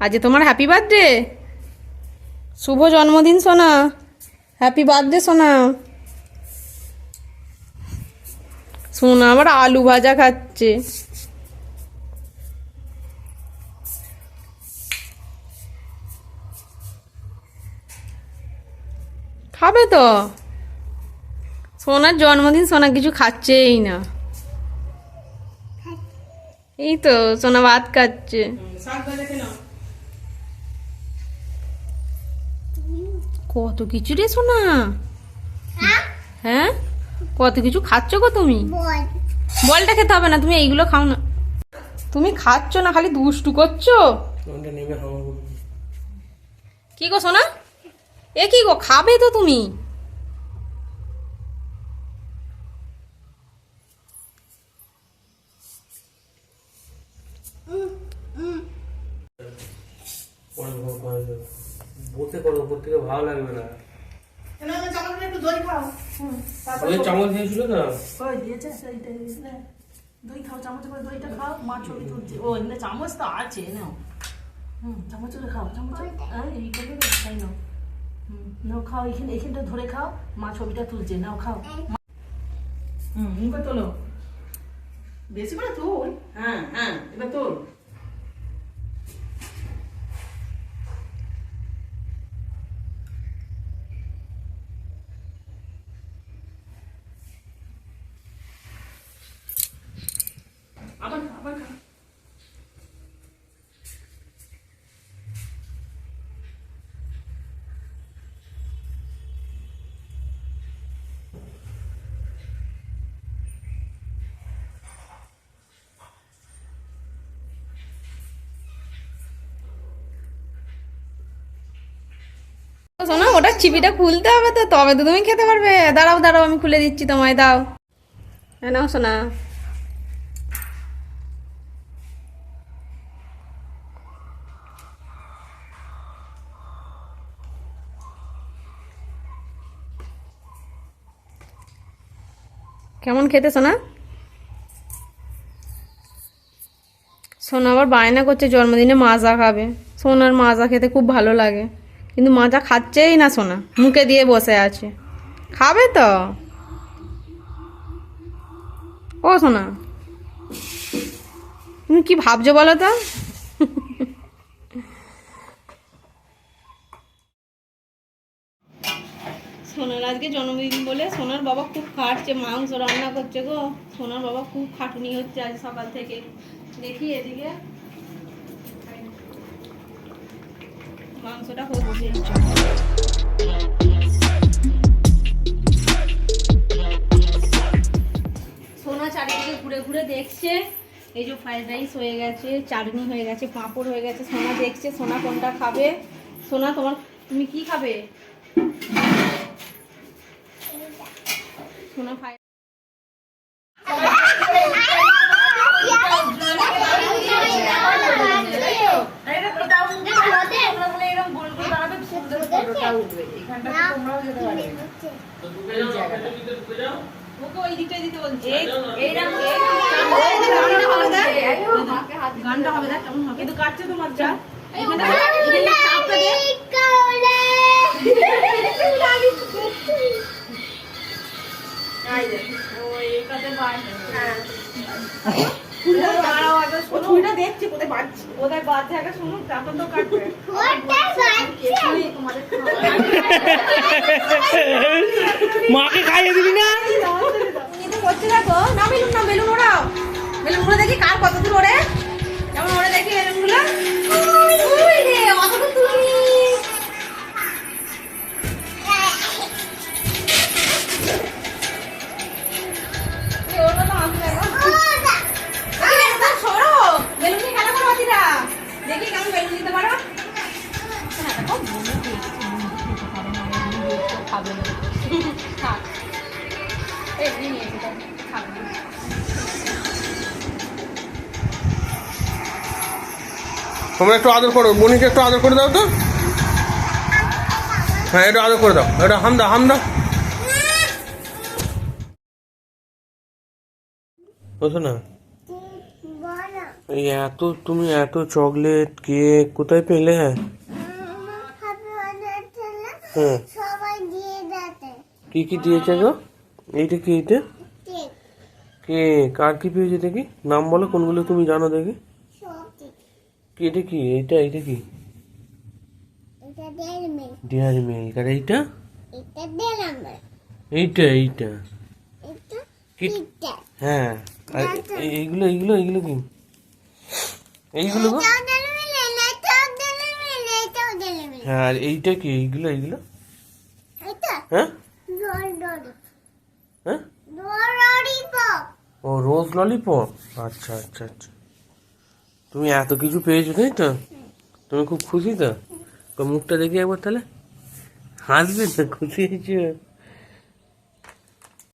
আজ তোমার happy birthday শুভ জন্মদিন, সোনা। হ্যাপি বার্থডে সোনা। সোনা আবার আলু ভাজা খাচ্ছে। খাবে তো? সোনার জন্মদিন, সোনা কিছু খাচ্ছেই না। এই তো, সোনা ভাত খাচ্ছে। কত কিছু রে সোনা? হ্যাঁ? কত কিছু খাচ্ছ গো তুমি? বলটা খেতে হবে না তুমি এইগুলো খাও না। তুমি খাচ্ছ না খালি দুষ্টু করছ? কি গো সোনা? এ কি গো খাবে তো তুমি? পরে বসে করো উপর থেকে ভালো লাগবে না। ওই চামচ দিয়েছিল না ওই দিয়েছে? সেইটা দই খাও চামচ করে দইটা খাও মা ছবি তুলছে। ও এখানে চামচ তো আছে নাও। হুম চামচ করে খাও চামচ হ্যাঁ এই করে খাই নাও। হুম নাও খাও এখানে এখানটা ধরে খাও মা ছবিটা তুলছে নাও খাও। হুম মুখে তোলো। বেশি করে তুল। হ্যাঁ হ্যাঁ এবার তোল। ওটা চিপিটা খুলতে হবে তো, তবে তো তুমি খেতে পারবে। দাঁড়াও দাঁড়াও, আমি খুলে দিচ্ছি তোমায়, দাও। হ্যাঁ নাও শোনা কেমন খেতে, সোনা? সোনা আবার বায়না করছে, জন্মদিনে মাজা খাবে। সোনার মাজা খেতে খুব ভালো লাগে। কিন্তু মাজা খাচ্ছেই না সোনা, মুখে দিয়ে বসে আছে। খাবে তো? ও সোনা, তুমি কি ভাবছ বলো তো? সোনার আজকে জন্মদিন বলে সোনার বাবা খুব খাটছে, মাংস রান্না করছে গো। সোনার বাবা খুব খাটুনি হচ্ছে আজ সকাল থেকে। দেখি এদিকে। মাংসটা হচ্ছে সোনা চারিদিকে ঘুরে ঘুরে দেখছে। এই যে ফ্রাইড রাইস হয়ে গেছে, চাটনি হয়ে গেছে, পাঁপড় হয়ে গেছে, সোনা দেখছে, সোনা কোনটা খাবে? সোনা, তোমার, তুমি কি খাবে? সোনা ফ্রাইড ওকে ওই দিকটাই দিতে বলছি। গানটা হবে দেখ। কেমন হবে। কিন্তু কাটছে তোমার যা। এখানে এখানে চাপটা দে শুনুন তখন তো কাটবে। মাকে খাইয়ে দিবি না? করছে দেখো না বেলুন না বেলুন ওড়াও বেলুনগুলো দেখি কার কত দূর ওড়ে যেমন দেখি বেলুনগুলো ওর মতো হাসি দেখো। খাবে। না। থাক। এই, নিয়ে খাবে না। তোমরা একটু আদর করো বোনিকে একটু আদর করে দাও তো। হ্যাঁ একটু আদর করে দাও। এটা হাম দাও হাম না। এই এত তুমি এত চকলেট কেক কোথায় পেলে? হ্যাঁ হ্যাঁ সবাই দিয়ে যাতে কি কি দিয়েছে গো? এইটা কি এইটা? ঠিক কেক আর কি পেয়েছে দেখি? নাম বলো কোনগুলো তুমি জানো দেখি? কি এটা কি? এইটা এইটা কি? এটা মিল্ক আর এইটা? এটা এইটা এইটা। এটা হ্যাঁ। আর এই- এইগুলো এইগুলো এইগুলো কি? এইগুলো হ্যাঁ আর এইটা কি? এইগুলো এইগুলো? হ্যাঁ? হ্যাঁ? ও, রোজ ললিপপ আচ্ছা আচ্ছা আচ্ছা। তুমি এত কিছু পেয়েছ, তাই তো? তুমি খুব খুশি তো মুখটা দেখি একবার তাহলে। হাসবে তো, খুশি হয়েছে?